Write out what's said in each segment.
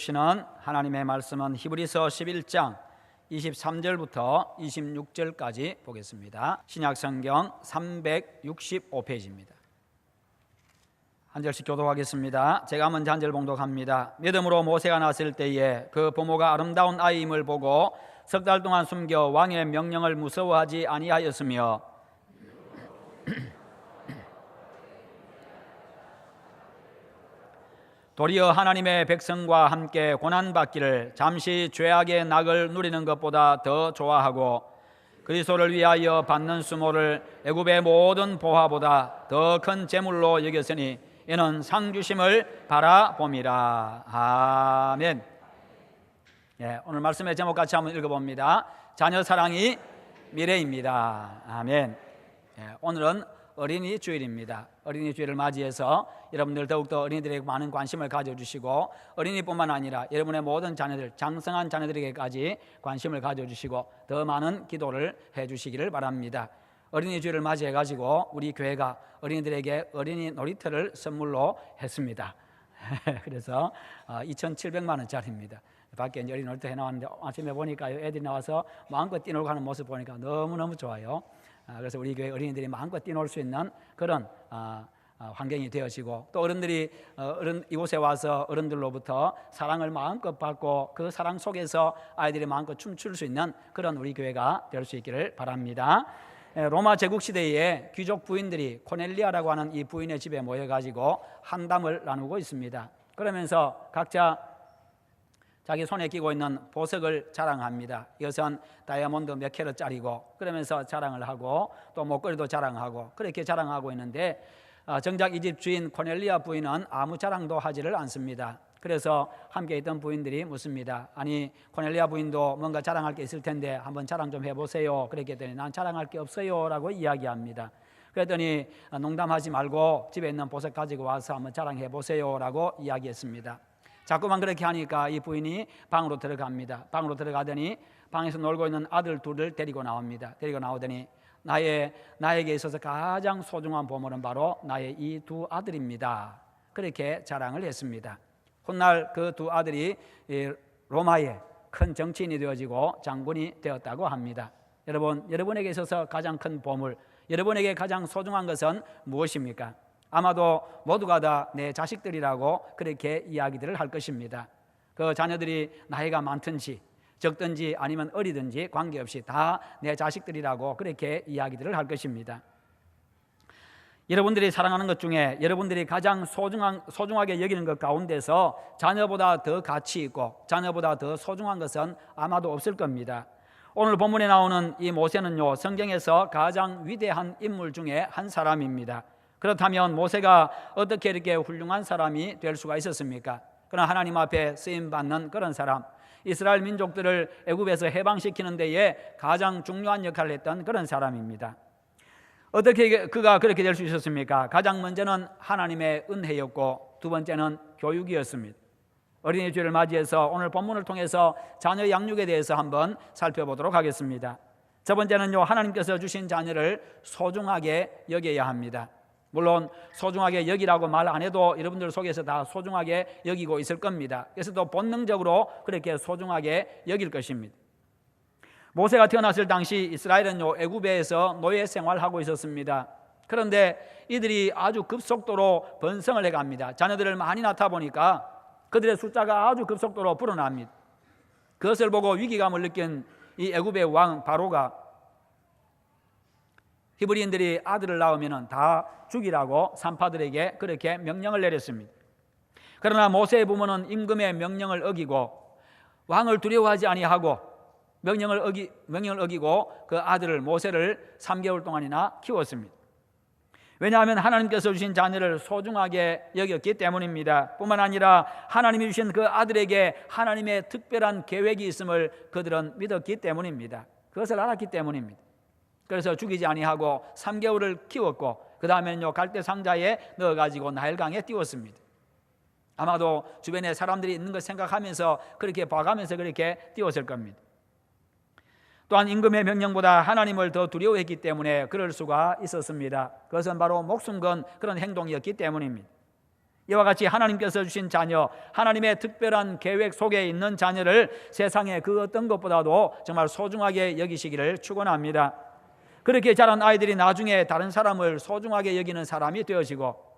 주시는 하나님의 말씀은 히브리서 11장 23절부터 26절까지 보겠습니다. 신약 성경 365페이지입니다. 한 절씩 교독하겠습니다. 제가 먼저 한 절 봉독합니다. 믿음으로 모세가 났을 때에 그 부모가 아름다운 아이임을 보고 석 달 동안 숨겨 왕의 명령을 무서워하지 아니하였으며 도리어 하나님의 백성과 함께 고난 받기를 잠시 죄악의 낙을 누리는 것보다 더 좋아하고 그리스도를 위하여 받는 수모를 애굽의 모든 보화보다 더 큰 재물로 여겼으니 이는 상 주심을 바라봄이라 아멘. 예, 오늘 말씀의 제목 같이 한번 읽어봅니다. 자녀 사랑이 미래입니다. 아멘. 예, 오늘은 어린이 주일입니다. 어린이 주일을 맞이해서 여러분들 더욱더 어린이들에게 많은 관심을 가져주시고 어린이뿐만 아니라 여러분의 모든 자녀들, 장성한 자녀들에게까지 관심을 가져주시고 더 많은 기도를 해주시기를 바랍니다. 어린이 주일을 맞이해 가지고 우리 교회가 어린이들에게 어린이 놀이터를 선물로 했습니다. 그래서 2,700만 원짜리입니다. 밖에 이제 어린이 놀이터 해놓았는데 아침에 보니까 애들이 나와서 마음껏 뛰놀고 하는 모습 보니까 너무너무 좋아요. 아, 그래서 우리 교회 어린이들이 마음껏 뛰놀 수 있는 그런 아, 아, 환경이 되어지고 또 어른들이 어, 어른 이곳에 와서 어른들로부터 사랑을 마음껏 받고 그 사랑 속에서 아이들이 마음껏 춤출 수 있는 그런 우리 교회가 될 수 있기를 바랍니다. 로마 제국 시대에 귀족 부인들이 코넬리아라고 하는 이 부인의 집에 모여 가지고 한담을 나누고 있습니다. 그러면서 각자 자기 손에 끼고 있는 보석을 자랑합니다. 이것은 다이아몬드 몇 캐럿짜리고 그러면서 자랑을 하고 또 목걸이도 자랑하고 그렇게 자랑하고 있는데 아, 정작 이 집 주인 코넬리아 부인은 아무 자랑도 하지를 않습니다. 그래서 함께 있던 부인들이 묻습니다. 아니 코넬리아 부인도 뭔가 자랑할 게 있을 텐데 한번 자랑 좀 해보세요. 때문에 난 자랑할 게 없어요라고 이야기합니다. 그랬더니 아, 농담하지 말고 집에 있는 보석 가지고 와서 한번 자랑해 보세요라고 이야기했습니다. 자꾸만 그렇게 하니까 이 부인이 방으로 들어갑니다. 방으로 들어가더니 방에서 놀고 있는 아들 둘을 데리고 나옵니다. 데리고 나오더니 나의 나에게 있어서 가장 소중한 보물은 바로 나의 이 두 아들입니다. 그렇게 자랑을 했습니다. 훗날 그 두 아들이 로마의 큰 정치인이 되어지고 장군이 되었다고 합니다. 여러분, 여러분에게 있어서 가장 큰 보물, 여러분에게 가장 소중한 것은 무엇입니까? 아마도 모두가 다 내 자식들이라고 그렇게 이야기들을 할 것입니다. 그 자녀들이 나이가 많든지 적든지 아니면 어리든지 관계없이 다 내 자식들이라고 그렇게 이야기들을 할 것입니다. 여러분들이 사랑하는 것 중에 여러분들이 가장 소중한, 소중하게 여기는 것 가운데서 자녀보다 더 가치 있고 자녀보다 더 소중한 것은 아마도 없을 겁니다. 오늘 본문에 나오는 이 모세는요, 성경에서 가장 위대한 인물 중에 한 사람입니다. 그렇다면 모세가 어떻게 이렇게 훌륭한 사람이 될 수가 있었습니까? 그러나 하나님 앞에 쓰임 받는 그런 사람, 이스라엘 민족들을 애굽에서 해방시키는 데에 가장 중요한 역할을 했던 그런 사람입니다. 어떻게 그가 그렇게 될 수 있었습니까? 가장 먼저는 하나님의 은혜였고 두 번째는 교육이었습니다. 어린이 주를 맞이해서 오늘 본문을 통해서 자녀 양육에 대해서 한번 살펴보도록 하겠습니다. 첫 번째는요, 하나님께서 주신 자녀를 소중하게 여겨야 합니다. 물론 소중하게 여기라고 말 안 해도 여러분들 속에서 다 소중하게 여기고 있을 겁니다. 그래서 또 본능적으로 그렇게 소중하게 여길 것입니다. 모세가 태어났을 당시 이스라엘은 애굽에서 노예 생활하고 있었습니다. 그런데 이들이 아주 급속도로 번성을 해갑니다. 자녀들을 많이 낳다 보니까 그들의 숫자가 아주 급속도로 불어납니다. 그것을 보고 위기감을 느낀 이 애굽의 왕 바로가 히브리인들이 아들을 낳으면 다 죽이라고 산파들에게 그렇게 명령을 내렸습니다. 그러나 모세의 부모는 임금의 명령을 어기고 왕을 두려워하지 아니하고 명령을 어기 명령을 어기고 그 아들을 모세를 3개월 동안이나 키웠습니다. 왜냐하면 하나님께서 주신 자녀를 소중하게 여겼기 때문입니다. 뿐만 아니라 하나님이 주신 그 아들에게 하나님의 특별한 계획이 있음을 그들은 믿었기 때문입니다. 그것을 알았기 때문입니다. 그래서 죽이지 아니하고 3개월을 키웠고 그 다음에는요 갈대 상자에 넣어 가지고 나일강에 띄웠습니다. 아마도 주변에 사람들이 있는 걸 생각하면서 그렇게 봐가면서 그렇게 띄웠을 겁니다. 또한 임금의 명령보다 하나님을 더 두려워했기 때문에 그럴 수가 있었습니다. 그것은 바로 목숨 건 그런 행동이었기 때문입니다. 이와 같이 하나님께서 주신 자녀, 하나님의 특별한 계획 속에 있는 자녀를 세상의 그 어떤 것보다도 정말 소중하게 여기시기를 축원합니다. 그렇게 자란 아이들이 나중에 다른 사람을 소중하게 여기는 사람이 되어지고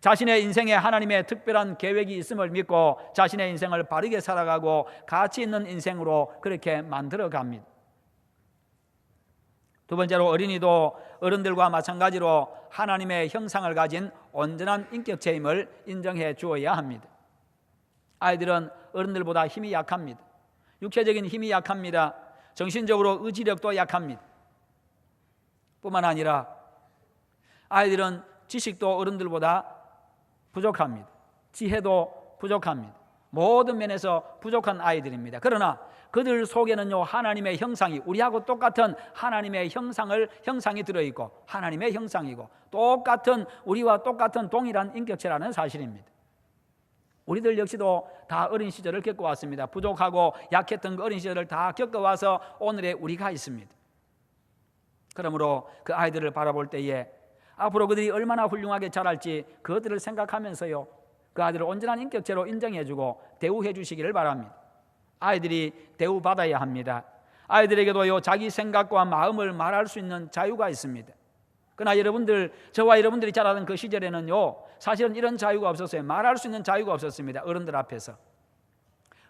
자신의 인생에 하나님의 특별한 계획이 있음을 믿고 자신의 인생을 바르게 살아가고 가치 있는 인생으로 그렇게 만들어 갑니다. 두 번째로 어린이도 어른들과 마찬가지로 하나님의 형상을 가진 온전한 인격체임을 인정해 주어야 합니다. 아이들은 어른들보다 힘이 약합니다. 육체적인 힘이 약합니다. 정신적으로 의지력도 약합니다. 뿐만 아니라 아이들은 지식도 어른들보다 부족합니다. 지혜도 부족합니다. 모든 면에서 부족한 아이들입니다. 그러나 그들 속에는요 하나님의 형상이 우리하고 똑같은 하나님의 형상을 형상이 들어 있고 하나님의 형상이고 똑같은 우리와 똑같은 동일한 인격체라는 사실입니다. 우리들 역시도 다 어린 시절을 겪어왔습니다. 부족하고 약했던 그 어린 시절을 다 겪어와서 오늘의 우리가 있습니다. 그러므로 그 아이들을 바라볼 때에 앞으로 그들이 얼마나 훌륭하게 자랄지 그것들을 생각하면서요 그 아이들을 온전한 인격체로 인정해주고 대우해 주시기를 바랍니다. 아이들이 대우받아야 합니다. 아이들에게도요 자기 생각과 마음을 말할 수 있는 자유가 있습니다. 그러나 여러분들 저와 여러분들이 자라던 그 시절에는요 사실은 이런 자유가 없었어요. 말할 수 있는 자유가 없었습니다. 어른들 앞에서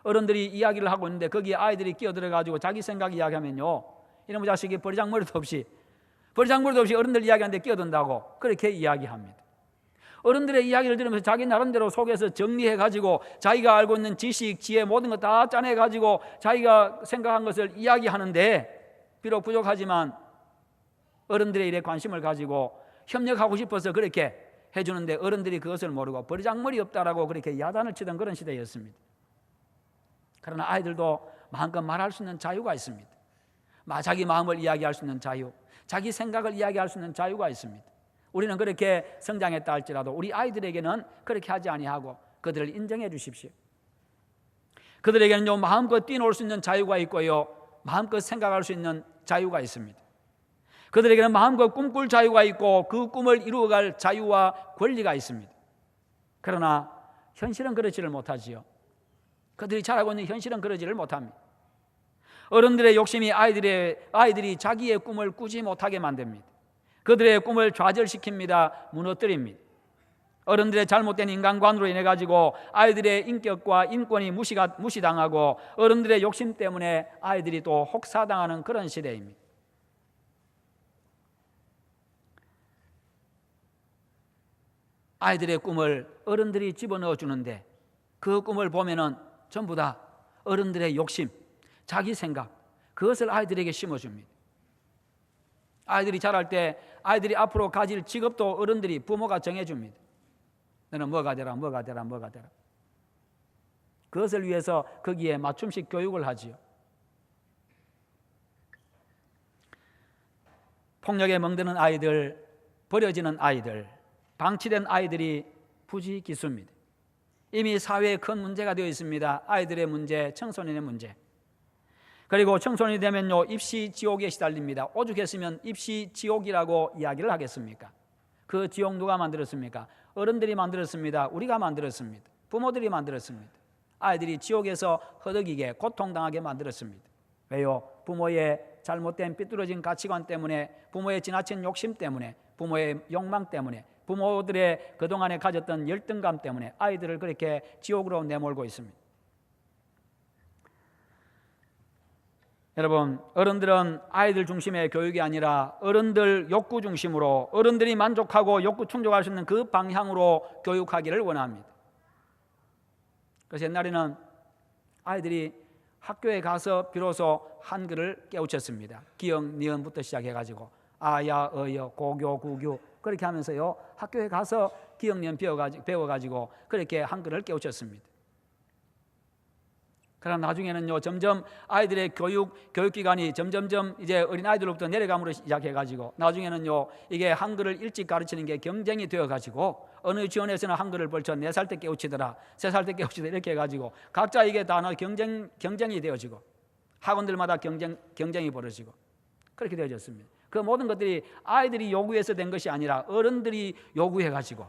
어른들이 이야기를 하고 있는데 거기에 아이들이 끼어들어 가지고 자기 생각 이야기하면요 이놈의 자식이 버리장머리도 없이 버리장머리도 없이 어른들 이야기하는데 끼어든다고 그렇게 이야기합니다. 어른들의 이야기를 들으면서 자기 나름대로 속에서 정리해 가지고 자기가 알고 있는 지식, 지혜 모든 것 다 짜내 가지고 자기가 생각한 것을 이야기하는데 비록 부족하지만 어른들의 일에 관심을 가지고 협력하고 싶어서 그렇게 해주는데 어른들이 그것을 모르고 버리장머리 없다라고 그렇게 야단을 치던 그런 시대였습니다. 그러나 아이들도 마음껏 말할 수 있는 자유가 있습니다. 자기 마음을 이야기할 수 있는 자유, 자기 생각을 이야기할 수 있는 자유가 있습니다. 우리는 그렇게 성장했다 할지라도 우리 아이들에게는 그렇게 하지 아니하고 그들을 인정해 주십시오. 그들에게는 마음껏 뛰놀 수 있는 자유가 있고요. 마음껏 생각할 수 있는 자유가 있습니다. 그들에게는 마음껏 꿈꿀 자유가 있고 그 꿈을 이루어갈 자유와 권리가 있습니다. 그러나 현실은 그렇지를 못하지요. 그들이 자라고 있는 현실은 그러지를 못합니다. 어른들의 욕심이 아이들의 아이들이 자기의 꿈을 꾸지 못하게 만듭니다. 그들의 꿈을 좌절시킵니다. 무너뜨립니다. 어른들의 잘못된 인간관으로 인해 가지고 아이들의 인격과 인권이 무시가 무시당하고 어른들의 욕심 때문에 아이들이 또 혹사당하는 그런 시대입니다. 아이들의 꿈을 어른들이 집어넣어 주는데 그 꿈을 보면은 전부 다 어른들의 욕심, 자기 생각 그것을 아이들에게 심어줍니다. 아이들이 자랄 때 아이들이 앞으로 가질 직업도 어른들이 부모가 정해줍니다. 너는 뭐가 되라, 뭐가 되라, 뭐가 되라. 그것을 위해서 거기에 맞춤식 교육을 하지요. 폭력에 멍드는 아이들, 버려지는 아이들, 방치된 아이들이 부지기수입니다. 이미 사회에 큰 문제가 되어 있습니다. 아이들의 문제, 청소년의 문제. 그리고 청소년이 되면요 입시 지옥에 시달립니다. 오죽했으면 입시 지옥이라고 이야기를 하겠습니까? 그 지옥 누가 만들었습니까? 어른들이 만들었습니다. 우리가 만들었습니다. 부모들이 만들었습니다. 아이들이 지옥에서 허덕이게 고통당하게 만들었습니다. 왜요? 부모의 잘못된 삐뚤어진 가치관 때문에, 부모의 지나친 욕심 때문에, 부모의 욕망 때문에, 부모들의 그동안에 가졌던 열등감 때문에 아이들을 그렇게 지옥으로 내몰고 있습니다. 여러분, 어른들은 아이들 중심의 교육이 아니라 어른들 욕구 중심으로 어른들이 만족하고 욕구 충족할 수 있는 그 방향으로 교육하기를 원합니다. 그래서 옛날에는 아이들이 학교에 가서 비로소 한글을 깨우쳤습니다. 기역, 니은부터 시작해가지고 아야, 어여, 고교, 구교 그렇게 하면서요 학교에 가서 기역, 니은 배워가지고 그렇게 한글을 깨우쳤습니다. 그러나 나중에는요 점점 아이들의 교육 교육기관이 점점점 이제 어린 아이들로부터 내려감으로 시작해 가지고 나중에는요 이게 한글을 일찍 가르치는 게 경쟁이 되어 가지고 어느 지원에서는 한글을 벌써 네 살 때 깨우치더라 세 살 때 깨우치더라 이렇게 해 가지고 각자 이게 단어 경쟁 경쟁이 되어지고 학원들마다 경쟁 경쟁이 벌어지고 그렇게 되어졌습니다. 그 모든 것들이 아이들이 요구해서 된 것이 아니라 어른들이 요구해 가지고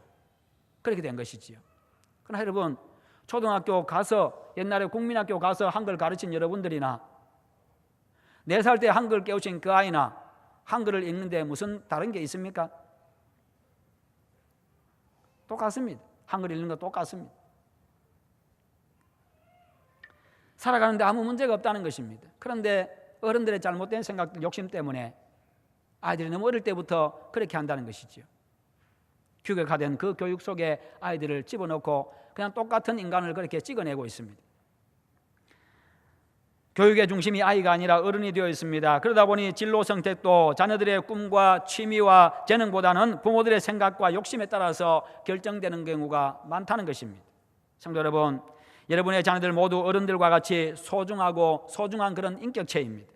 그렇게 된 것이지요. 그러나 여러분 초등학교 가서 옛날에 국민학교 가서 한글 가르친 여러분들이나 네 살 때 한글 깨우친 그 아이나 한글을 읽는데 무슨 다른 게 있습니까? 똑같습니다. 한글 읽는 거 똑같습니다. 살아가는데 아무 문제가 없다는 것입니다. 그런데 어른들의 잘못된 생각들, 욕심 때문에 아이들이 너무 어릴 때부터 그렇게 한다는 것이지요. 규격화된 그 교육 속에 아이들을 집어넣고 그냥 똑같은 인간을 그렇게 찍어내고 있습니다. 교육의 중심이 아이가 아니라 어른이 되어 있습니다. 그러다 보니 진로 선택도 자녀들의 꿈과 취미와 재능보다는 부모들의 생각과 욕심에 따라서 결정되는 경우가 많다는 것입니다. 성도 여러분, 여러분의 자녀들 모두 어른들과 같이 소중하고 소중한 그런 인격체입니다.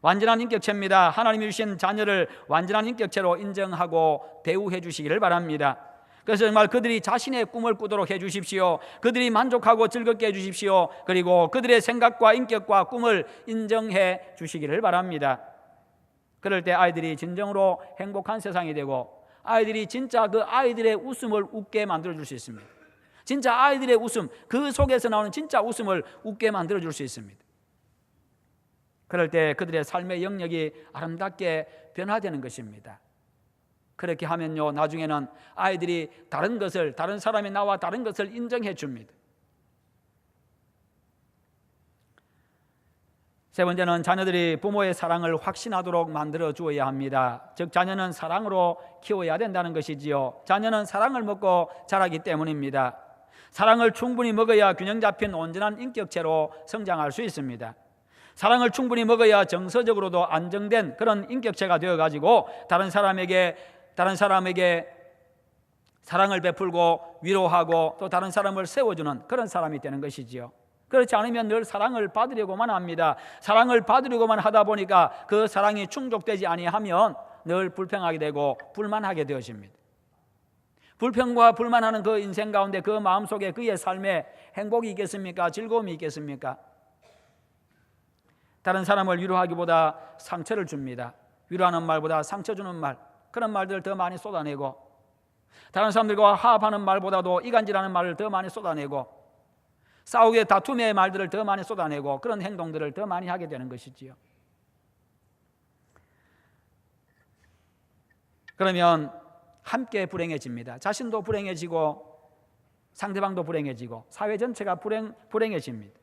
완전한 인격체입니다. 하나님이 주신 자녀를 완전한 인격체로 인정하고 대우해 주시기를 바랍니다. 그래서 정말 그들이 자신의 꿈을 꾸도록 해 주십시오. 그들이 만족하고 즐겁게 해 주십시오. 그리고 그들의 생각과 인격과 꿈을 인정해 주시기를 바랍니다. 그럴 때 아이들이 진정으로 행복한 세상이 되고 아이들이 진짜 그 아이들의 웃음을 웃게 만들어 줄 수 있습니다. 진짜 아이들의 웃음, 그 속에서 나오는 진짜 웃음을 웃게 만들어 줄 수 있습니다. 그럴 때 그들의 삶의 영역이 아름답게 변화되는 것입니다. 그렇게 하면요, 나중에는 아이들이 다른 것을, 다른 사람이 나와 다른 것을 인정해 줍니다. 세 번째는 자녀들이 부모의 사랑을 확신하도록 만들어 주어야 합니다. 즉, 자녀는 사랑으로 키워야 된다는 것이지요. 자녀는 사랑을 먹고 자라기 때문입니다. 사랑을 충분히 먹어야 균형 잡힌 온전한 인격체로 성장할 수 있습니다. 사랑을 충분히 먹어야 정서적으로도 안정된 그런 인격체가 되어 가지고 다른 사람에게 다른 사람에게 사랑을 베풀고 위로하고 또 다른 사람을 세워주는 그런 사람이 되는 것이지요. 그렇지 않으면 늘 사랑을 받으려고만 합니다. 사랑을 받으려고만 하다 보니까 그 사랑이 충족되지 아니하면 늘 불평하게 되고 불만하게 되어집니다. 불평과 불만하는 그 인생 가운데 그 마음 속에 그의 삶에 행복이 있겠습니까? 즐거움이 있겠습니까? 다른 사람을 위로하기보다 상처를 줍니다. 위로하는 말보다 상처 주는 말. 그런 말들을 더 많이 쏟아내고 다른 사람들과 화합하는 말보다도 이간질하는 말을 더 많이 쏟아내고 싸우게 다툼의 말들을 더 많이 쏟아내고 그런 행동들을 더 많이 하게 되는 것이지요. 그러면 함께 불행해집니다. 자신도 불행해지고 상대방도 불행해지고 사회 전체가 불행 불행해집니다.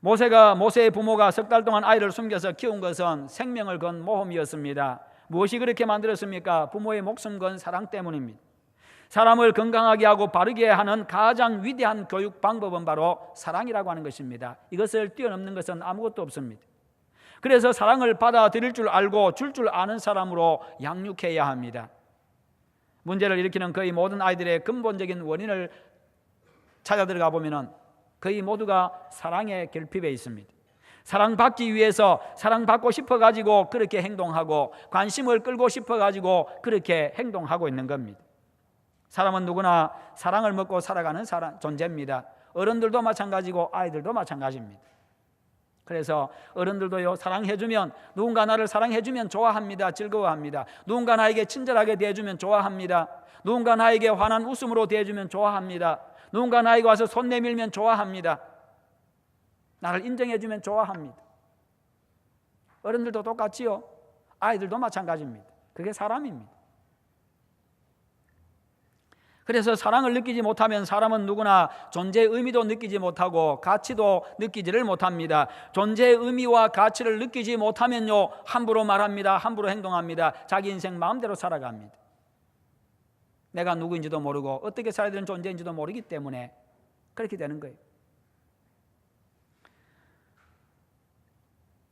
모세가 모세의 부모가 석 달 동안 아이를 숨겨서 키운 것은 생명을 건 모험이었습니다. 무엇이 그렇게 만들었습니까? 부모의 목숨 건 사랑 때문입니다. 사람을 건강하게 하고 바르게 하는 가장 위대한 교육 방법은 바로 사랑이라고 하는 것입니다. 이것을 뛰어넘는 것은 아무것도 없습니다. 그래서 사랑을 받아들일 줄 알고 줄줄 아는 사람으로 양육해야 합니다. 문제를 일으키는 거의 모든 아이들의 근본적인 원인을 찾아 들어가 보면은 거의 모두가 사랑의 결핍에 있습니다. 사랑받기 위해서 사랑받고 싶어 가지고 그렇게 행동하고 관심을 끌고 싶어 가지고 그렇게 행동하고 있는 겁니다. 사람은 누구나 사랑을 먹고 살아가는 사람, 존재입니다. 어른들도 마찬가지고 아이들도 마찬가지입니다. 그래서 어른들도요 사랑해주면 누군가 나를 사랑해주면 좋아합니다 즐거워합니다 누군가 나에게 친절하게 대해주면 좋아합니다 누군가 나에게 환한 웃음으로 대해주면 좋아합니다 누군가 나에게 와서 손 내밀면 좋아합니다 나를 인정해주면 좋아합니다. 어른들도 똑같지요. 아이들도 마찬가지입니다. 그게 사람입니다. 그래서 사랑을 느끼지 못하면 사람은 누구나 존재의 의미도 느끼지 못하고 가치도 느끼지를 못합니다. 존재의 의미와 가치를 느끼지 못하면요, 함부로 말합니다. 함부로 행동합니다. 자기 인생 마음대로 살아갑니다. 내가 누구인지도 모르고 어떻게 살아야 되는 존재인지도 모르기 때문에 그렇게 되는 거예요.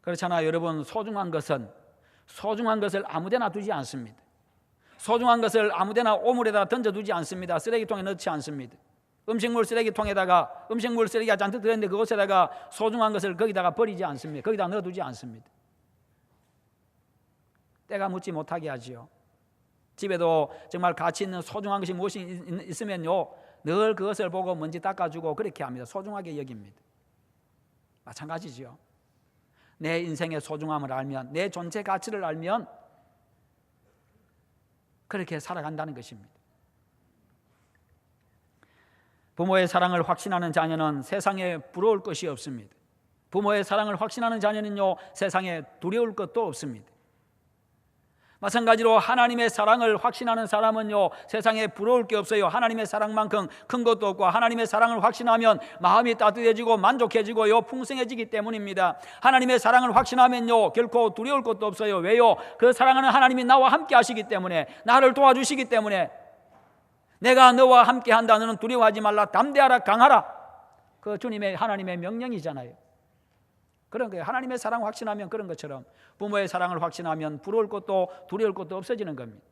그렇잖아요. 여러분, 소중한 것은 소중한 것을 아무데나 두지 않습니다. 소중한 것을 아무데나 오물에다 던져두지 않습니다. 쓰레기통에 넣지 않습니다. 음식물 쓰레기통에다가 음식물 쓰레기가 잔뜩 들어있는데 그것에다가 소중한 것을 거기다가 버리지 않습니다. 거기다 넣어두지 않습니다. 때가 묻지 못하게 하지요. 집에도 정말 가치 있는 소중한 것이 무엇이 있으면요, 늘 그것을 보고 먼지 닦아주고 그렇게 합니다. 소중하게 여깁니다. 마찬가지지요. 내 인생의 소중함을 알면 내 존재 가치를 알면 그렇게 살아간다는 것입니다. 부모의 사랑을 확신하는 자녀는 세상에 부러울 것이 없습니다. 부모의 사랑을 확신하는 자녀는요, 세상에 두려울 것도 없습니다. 마찬가지로 하나님의 사랑을 확신하는 사람은요, 세상에 부러울 게 없어요. 하나님의 사랑만큼 큰 것도 없고, 하나님의 사랑을 확신하면 마음이 따뜻해지고 만족해지고요, 풍성해지기 때문입니다. 하나님의 사랑을 확신하면요, 결코 두려울 것도 없어요. 왜요? 그 사랑하는 하나님이 나와 함께 하시기 때문에, 나를 도와주시기 때문에, 내가 너와 함께 한다. 너는 두려워하지 말라. 담대하라. 강하라. 그 주님의 하나님의 명령이잖아요. 그런 거예요. 하나님의 사랑 확신하면 그런 것처럼 부모의 사랑을 확신하면 부러울 것도 두려울 것도 없어지는 겁니다.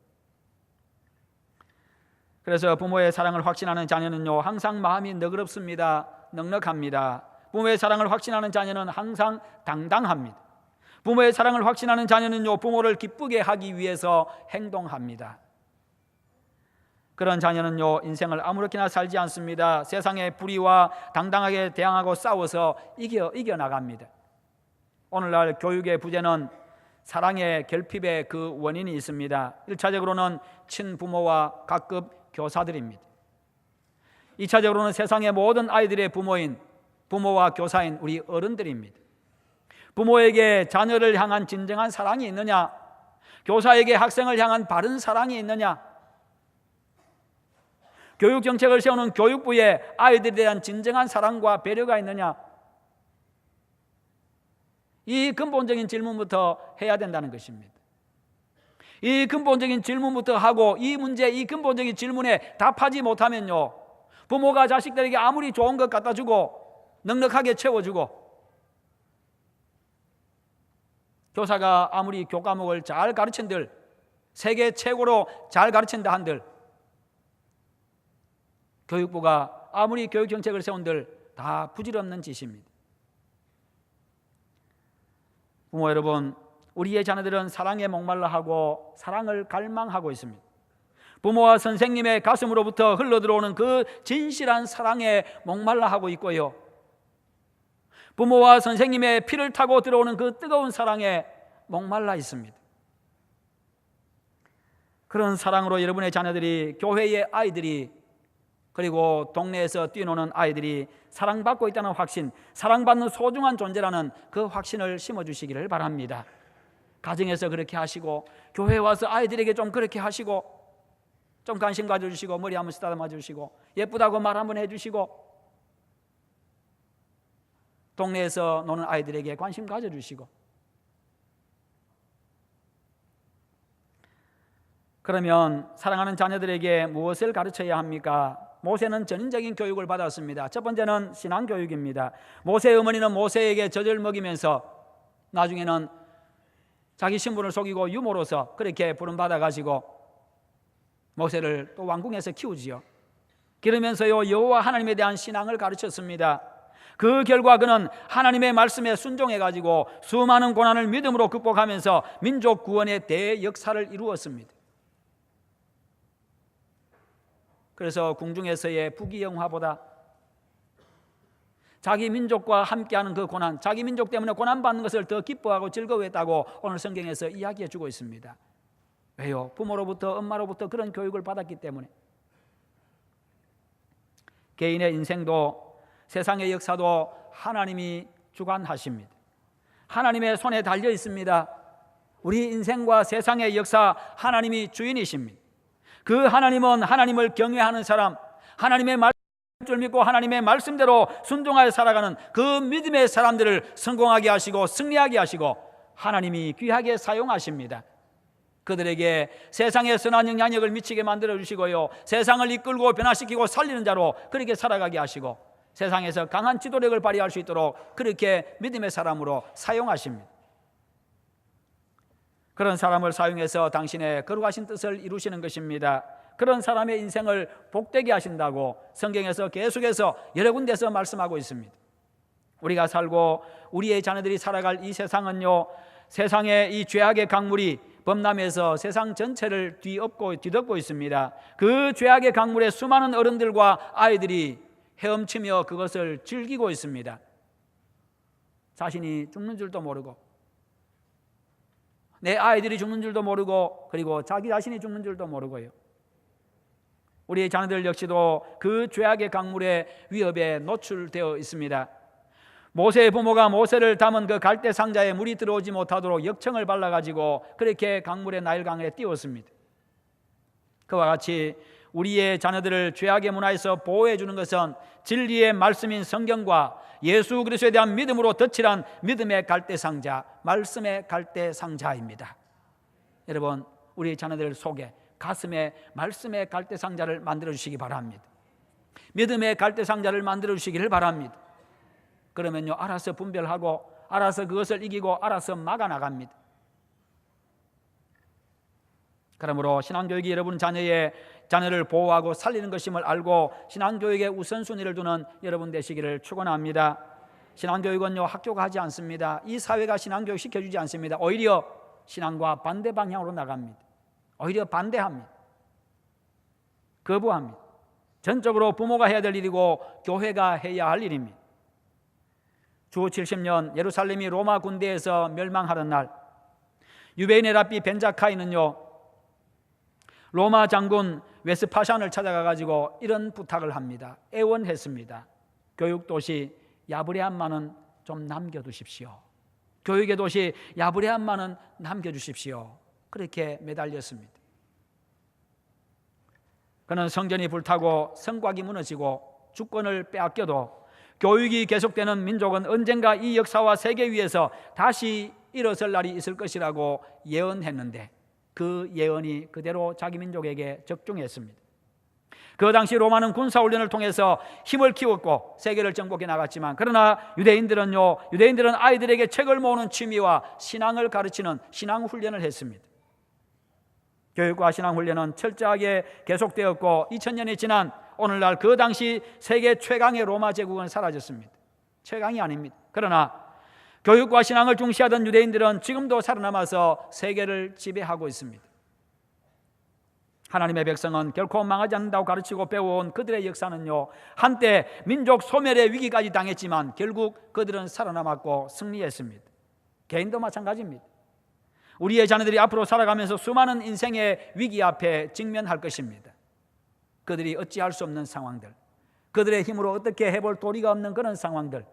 그래서 부모의 사랑을 확신하는 자녀는요 항상 마음이 너그럽습니다. 넉넉합니다. 부모의 사랑을 확신하는 자녀는 항상 당당합니다. 부모의 사랑을 확신하는 자녀는요 부모를 기쁘게 하기 위해서 행동합니다. 그런 자녀는요 인생을 아무렇게나 살지 않습니다. 세상의 불의와 당당하게 대항하고 싸워서 이겨 이겨 나갑니다. 오늘날 교육의 부재는 사랑의 결핍의 그 원인이 있습니다. 1차적으로는 친부모와 각급 교사들입니다. 2차적으로는 세상의 모든 아이들의 부모인 부모와 교사인 우리 어른들입니다. 부모에게 자녀를 향한 진정한 사랑이 있느냐? 교사에게 학생을 향한 바른 사랑이 있느냐? 교육 정책을 세우는 교육부에 아이들에 대한 진정한 사랑과 배려가 있느냐? 이 근본적인 질문부터 해야 된다는 것입니다. 이 근본적인 질문부터 하고 이 문제, 이 근본적인 질문에 답하지 못하면요. 부모가 자식들에게 아무리 좋은 것 갖다 주고 넉넉하게 채워주고 교사가 아무리 교과목을 잘 가르친들 세계 최고로 잘 가르친다 한들 교육부가 아무리 교육 정책을 세운들 다 부질없는 짓입니다. 부모 여러분, 우리의 자녀들은 사랑에 목말라 하고 사랑을 갈망하고 있습니다. 부모와 선생님의 가슴으로부터 흘러들어오는 그 진실한 사랑에 목말라 하고 있고요. 부모와 선생님의 피를 타고 들어오는 그 뜨거운 사랑에 목말라 있습니다. 그런 사랑으로 여러분의 자녀들이 교회의 아이들이 그리고 동네에서 뛰노는 아이들이 사랑받고 있다는 확신, 사랑받는 소중한 존재라는 그 확신을 심어주시기를 바랍니다. 가정에서 그렇게 하시고, 교회 와서 아이들에게 좀 그렇게 하시고, 좀 관심 가져주시고, 머리 한번 쓰다듬어 주시고, 예쁘다고 말 한번 해주시고, 동네에서 노는 아이들에게 관심 가져주시고, 그러면 사랑하는 자녀들에게 무엇을 가르쳐야 합니까? 모세는 전인적인 교육을 받았습니다. 첫 번째는 신앙 교육입니다. 모세의 어머니는 모세에게 젖을 먹이면서 나중에는 자기 신분을 속이고 유모로서 그렇게 부름 받아 가지고 모세를 또 왕궁에서 키우지요. 그러면서요 여호와 하나님에 대한 신앙을 가르쳤습니다. 그 결과 그는 하나님의 말씀에 순종해 가지고 수많은 고난을 믿음으로 극복하면서 민족 구원의 대역사를 이루었습니다. 그래서 궁중에서의 부귀영화보다 자기 민족과 함께하는 그 고난, 자기 민족 때문에 고난받는 것을 더 기뻐하고 즐거워했다고 오늘 성경에서 이야기해 주고 있습니다. 왜요? 부모로부터, 엄마로부터 그런 교육을 받았기 때문에. 개인의 인생도 세상의 역사도 하나님이 주관하십니다. 하나님의 손에 달려 있습니다. 우리 인생과 세상의 역사 하나님이 주인이십니다. 그 하나님은 하나님을 경외하는 사람, 하나님의 말씀을 믿고 하나님의 말씀대로 순종하여 살아가는 그 믿음의 사람들을 성공하게 하시고 승리하게 하시고 하나님이 귀하게 사용하십니다. 그들에게 세상의 선한 영향력을 미치게 만들어 주시고요. 세상을 이끌고 변화시키고 살리는 자로 그렇게 살아가게 하시고 세상에서 강한 지도력을 발휘할 수 있도록 그렇게 믿음의 사람으로 사용하십니다. 그런 사람을 사용해서 당신의 거룩하신 뜻을 이루시는 것입니다. 그런 사람의 인생을 복되게 하신다고 성경에서 계속해서 여러 군데서 말씀하고 있습니다. 우리가 살고 우리의 자녀들이 살아갈 이 세상은요, 세상의 이 죄악의 강물이 범람해서 세상 전체를 뒤엎고 뒤덮고 있습니다. 그 죄악의 강물에 수많은 어른들과 아이들이 헤엄치며 그것을 즐기고 있습니다. 자신이 죽는 줄도 모르고 내 아이들이 죽는 줄도 모르고 그리고 자기 자신이 죽는 줄도 모르고요. 우리 자녀들 역시도 그 죄악의 강물의 위협에 노출되어 있습니다. 모세의 부모가 모세를 담은 그 갈대 상자에 물이 들어오지 못하도록 역청을 발라 가지고 그렇게 강물의 나일강에 띄웠습니다. 그와 같이 우리의 자녀들을 죄악의 문화에서 보호해 주는 것은 진리의 말씀인 성경과 예수 그리스도에 대한 믿음으로 덧칠한 믿음의 갈대 상자, 말씀의 갈대 상자입니다. 여러분, 우리 자녀들 속에 가슴에 말씀의 갈대 상자를 만들어 주시기 바랍니다. 믿음의 갈대 상자를 만들어 주시기를 바랍니다. 그러면요, 알아서 분별하고 알아서 그것을 이기고 알아서 막아 나갑니다. 그러므로 신앙교육이 여러분 자녀의 자녀를 보호하고 살리는 것임을 알고 신앙교육에 우선순위를 두는 여러분 되시기를 축원합니다. 신앙교육은요 학교가 하지 않습니다. 이 사회가 신앙교육 시켜주지 않습니다. 오히려 신앙과 반대 방향으로 나갑니다. 오히려 반대합니다. 거부합니다. 전적으로 부모가 해야 될 일이고 교회가 해야 할 일입니다. 주 70년 예루살렘이 로마 군대에서 멸망하던 날 유베인의 랍비 벤자카이는요 로마 장군 웨스파샨을 찾아가 가지고 이런 부탁을 합니다. 애원했습니다. 교육 도시 야브레함만은 좀 남겨 두십시오. 교육의 도시 야브레함만은 남겨 주십시오. 그렇게 매달렸습니다. 그는 성전이 불타고 성곽이 무너지고 주권을 빼앗겨도 교육이 계속되는 민족은 언젠가 이 역사와 세계 위에서 다시 일어설 날이 있을 것이라고 예언했는데 그 예언이 그대로 자기 민족에게 적중했습니다. 그 당시 로마는 군사 훈련을 통해서 힘을 키웠고 세계를 정복해 나갔지만 그러나 유대인들은요 유대인들은 아이들에게 책을 모으는 취미와 신앙을 가르치는 신앙 훈련을 했습니다. 교육과 신앙 훈련은 철저하게 계속되었고 2000년이 지난 오늘날 그 당시 세계 최강의 로마 제국은 사라졌습니다. 최강이 아닙니다. 그러나 교육과 신앙을 중시하던 유대인들은 지금도 살아남아서 세계를 지배하고 있습니다. 하나님의 백성은 결코 망하지 않는다고 가르치고 배워온 그들의 역사는요, 한때 민족 소멸의 위기까지 당했지만 결국 그들은 살아남았고 승리했습니다. 개인도 마찬가지입니다. 우리의 자녀들이 앞으로 살아가면서 수많은 인생의 위기 앞에 직면할 것입니다. 그들이 어찌할 수 없는 상황들, 그들의 힘으로 어떻게 해볼 도리가 없는 그런 상황들,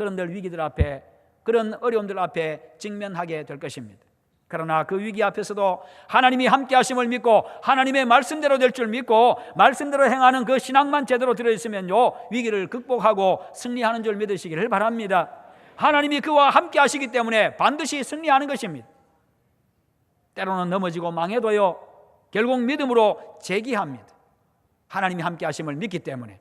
그런들 위기들 앞에 그런 어려움들 앞에 직면하게 될 것입니다. 그러나 그 위기 앞에서도 하나님이 함께 하심을 믿고 하나님의 말씀대로 될 줄 믿고 말씀대로 행하는 그 신앙만 제대로 들어 있으면요 위기를 극복하고 승리하는 줄 믿으시기를 바랍니다. 하나님이 그와 함께 하시기 때문에 반드시 승리하는 것입니다. 때로는 넘어지고 망해도요 결국 믿음으로 재기합니다. 하나님이 함께 하심을 믿기 때문에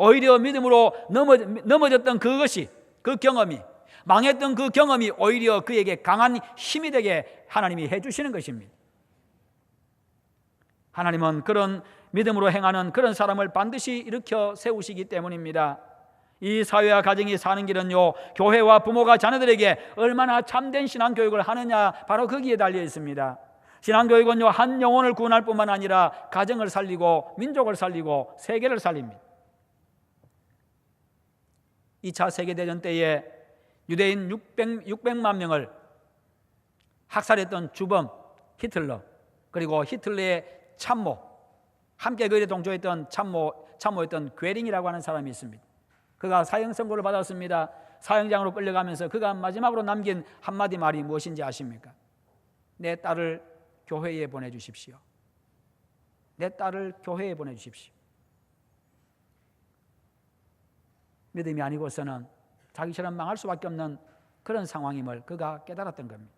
오히려 믿음으로 넘어, 넘어졌던 그것이 그 경험이 망했던 그 경험이 오히려 그에게 강한 힘이 되게 하나님이 해주시는 것입니다. 하나님은 그런 믿음으로 행하는 그런 사람을 반드시 일으켜 세우시기 때문입니다. 이 사회와 가정이 사는 길은요, 교회와 부모가 자녀들에게 얼마나 참된 신앙 교육을 하느냐, 바로 거기에 달려 있습니다. 신앙 교육은요, 한 영혼을 구원할 뿐만 아니라 가정을 살리고, 민족을 살리고, 세계를 살립니다. 2차 세계대전 때에 유대인 600, 600 만 명을 학살했던 주범 히틀러 그리고 히틀러의 참모 함께 그에 동조했던 참모 참모였던 괴링이라고 하는 사람이 있습니다. 그가 사형 선고를 받았습니다. 사형장으로 끌려가면서 그가 마지막으로 남긴 한마디 말이 무엇인지 아십니까? 내 딸을 교회에 보내 주십시오. 내 딸을 교회에 보내 주십시오. 믿음이 아니고서는 자기처럼 망할 수밖에 없는 그런 상황임을 그가 깨달았던 겁니다.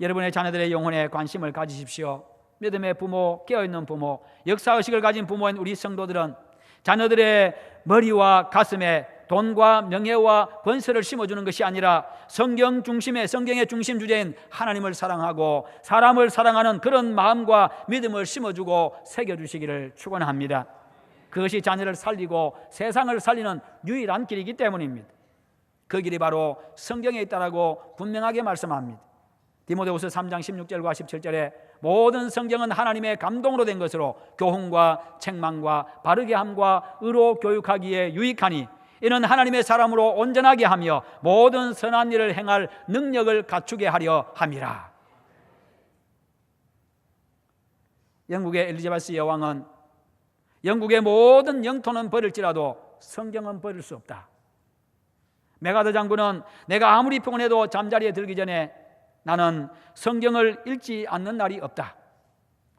여러분의 자녀들의 영혼에 관심을 가지십시오. 믿음의 부모, 깨어있는 부모, 역사의식을 가진 부모인 우리 성도들은 자녀들의 머리와 가슴에 돈과 명예와 권세를 심어주는 것이 아니라 성경 중심의 성경의 중심 주제인 하나님을 사랑하고 사람을 사랑하는 그런 마음과 믿음을 심어주고 새겨주시기를 축원합니다. 그것이 자녀를 살리고 세상을 살리는 유일한 길이기 때문입니다. 그 길이 바로 성경에 있다라고 분명하게 말씀합니다. 디모데후서 3장 16절과 17절에 모든 성경은 하나님의 감동으로 된 것으로 교훈과 책망과 바르게 함과 의로 교육하기에 유익하니 이는 하나님의 사람으로 온전하게 하며 모든 선한 일을 행할 능력을 갖추게 하려 함이라. 영국의 엘리자베스 여왕은 영국의 모든 영토는 버릴지라도 성경은 버릴 수 없다. 메가드 장군은 내가 아무리 피곤해도 잠자리에 들기 전에 나는 성경을 읽지 않는 날이 없다.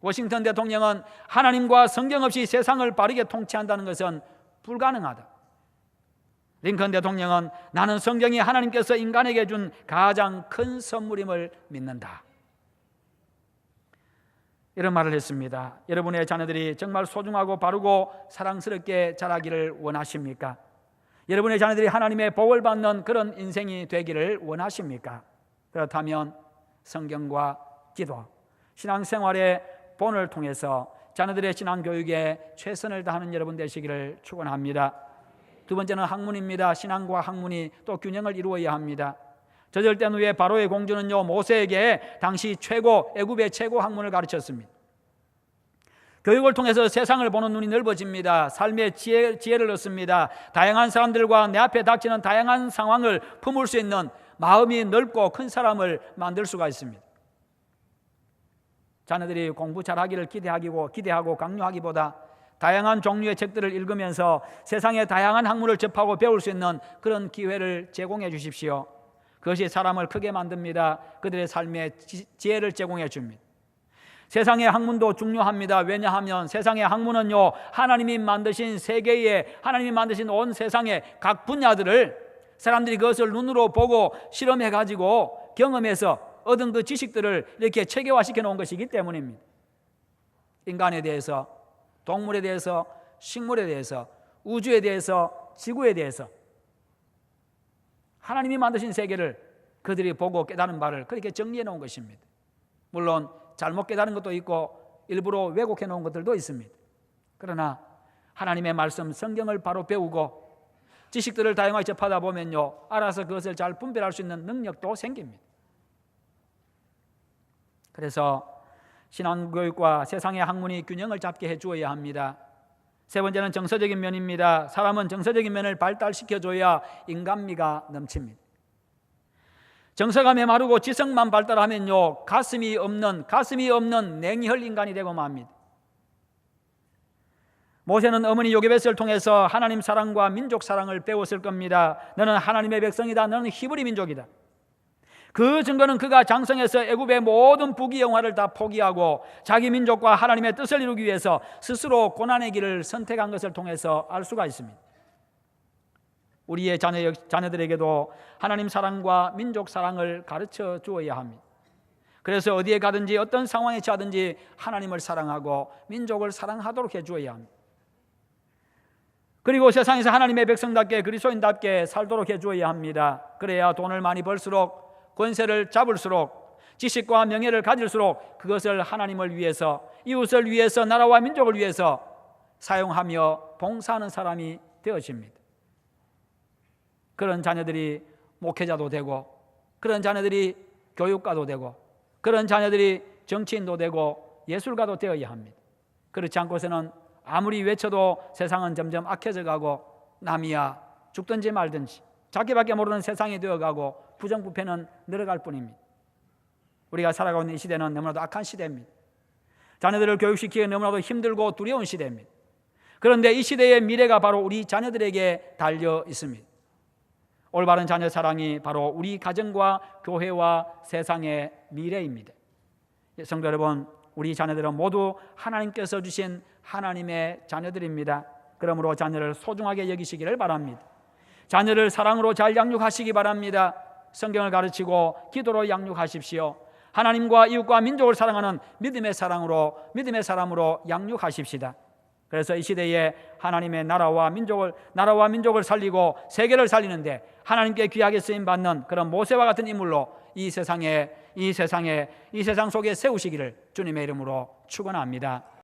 워싱턴 대통령은 하나님과 성경 없이 세상을 바르게 통치한다는 것은 불가능하다. 링컨 대통령은 나는 성경이 하나님께서 인간에게 준 가장 큰 선물임을 믿는다. 이런 말을 했습니다. 여러분의 자녀들이 정말 소중하고 바르고 사랑스럽게 자라기를 원하십니까? 여러분의 자녀들이 하나님의 복을 받는 그런 인생이 되기를 원하십니까? 그렇다면 성경과 기도, 신앙생활의 본을 통해서 자녀들의 신앙 교육에 최선을 다하는 여러분 되시기를 축원합니다. 두 번째는 학문입니다. 신앙과 학문이 또 균형을 이루어야 합니다. 저절된 후에 바로의 공주는요 모세에게 당시 최고 애굽의 최고 학문을 가르쳤습니다. 교육을 통해서 세상을 보는 눈이 넓어집니다. 삶의 지혜, 지혜를 얻습니다. 다양한 사람들과 내 앞에 닥치는 다양한 상황을 품을 수 있는 마음이 넓고 큰 사람을 만들 수가 있습니다. 자녀들이 공부 잘하기를 기대하기고 기대하고 강요하기보다 다양한 종류의 책들을 읽으면서 세상의 다양한 학문을 접하고 배울 수 있는 그런 기회를 제공해 주십시오. 그것이 사람을 크게 만듭니다. 그들의 삶에 지혜를 제공해 줍니다. 세상의 학문도 중요합니다. 왜냐하면 세상의 학문은요, 하나님이 만드신 세계에, 하나님이 만드신 온 세상의 각 분야들을 사람들이 그것을 눈으로 보고 실험해 가지고 경험해서 얻은 그 지식들을 이렇게 체계화시켜 놓은 것이기 때문입니다. 인간에 대해서, 동물에 대해서, 식물에 대해서, 우주에 대해서, 지구에 대해서 하나님이 만드신 세계를 그들이 보고 깨달은 바를 그렇게 정리해 놓은 것입니다. 물론 잘못 깨달은 것도 있고 일부러 왜곡해 놓은 것들도 있습니다. 그러나 하나님의 말씀 성경을 바로 배우고 지식들을 다양하게 접하다 보면요 알아서 그것을 잘 분별할 수 있는 능력도 생깁니다. 그래서 신앙교육과 세상의 학문이 균형을 잡게 해 주어야 합니다. 세 번째는 정서적인 면입니다. 사람은 정서적인 면을 발달시켜줘야 인간미가 넘칩니다. 정서가 메마르고 지성만 발달하면요 가슴이 없는 가슴이 없는 냉혈 인간이 되고 맙니다. 모세는 어머니 요게벳을 통해서 하나님 사랑과 민족 사랑을 배웠을 겁니다. 너는 하나님의 백성이다. 너는 히브리 민족이다. 그 증거는 그가 장성해서 애굽의 모든 부귀 영화를 다 포기하고 자기 민족과 하나님의 뜻을 이루기 위해서 스스로 고난의 길을 선택한 것을 통해서 알 수가 있습니다. 우리의 자녀, 자녀들에게도 하나님 사랑과 민족 사랑을 가르쳐 주어야 합니다. 그래서 어디에 가든지 어떤 상황에 처하든지 하나님을 사랑하고 민족을 사랑하도록 해 주어야 합니다. 그리고 세상에서 하나님의 백성답게 그리스도인답게 살도록 해 주어야 합니다. 그래야 돈을 많이 벌수록 권세를 잡을수록 지식과 명예를 가질수록 그것을 하나님을 위해서 이웃을 위해서 나라와 민족을 위해서 사용하며 봉사하는 사람이 되어집니다. 그런 자녀들이 목회자도 되고 그런 자녀들이 교육가도 되고 그런 자녀들이 정치인도 되고 예술가도 되어야 합니다. 그렇지 않고서는 아무리 외쳐도 세상은 점점 악해져 가고 남이야 죽든지 말든지 자기밖에 모르는 세상이 되어 가고 부정부패는 늘어갈 뿐입니다. 우리가 살아가고 있는 이 시대는 너무나도 악한 시대입니다. 자녀들을 교육시키기 너무나도 힘들고 두려운 시대입니다. 그런데 이 시대의 미래가 바로 우리 자녀들에게 달려 있습니다. 올바른 자녀 사랑이 바로 우리 가정과 교회와 세상의 미래입니다. 성도 여러분, 우리 자녀들은 모두 하나님께서 주신 하나님의 자녀들입니다. 그러므로 자녀를 소중하게 여기시기를 바랍니다. 자녀를 사랑으로 잘 양육하시기 바랍니다. 성경을 가르치고 기도로 양육하십시오. 하나님과 이웃과 민족을 사랑하는 믿음의 사랑으로 믿음의 사람으로 양육하십시다. 그래서 이 시대에 하나님의 나라와 민족을 나라와 민족을 살리고 세계를 살리는데 하나님께 귀하게 쓰임 받는 그런 모세와 같은 인물로 이 세상에 이 세상에 이 세상 속에 세우시기를 주님의 이름으로 축원합니다.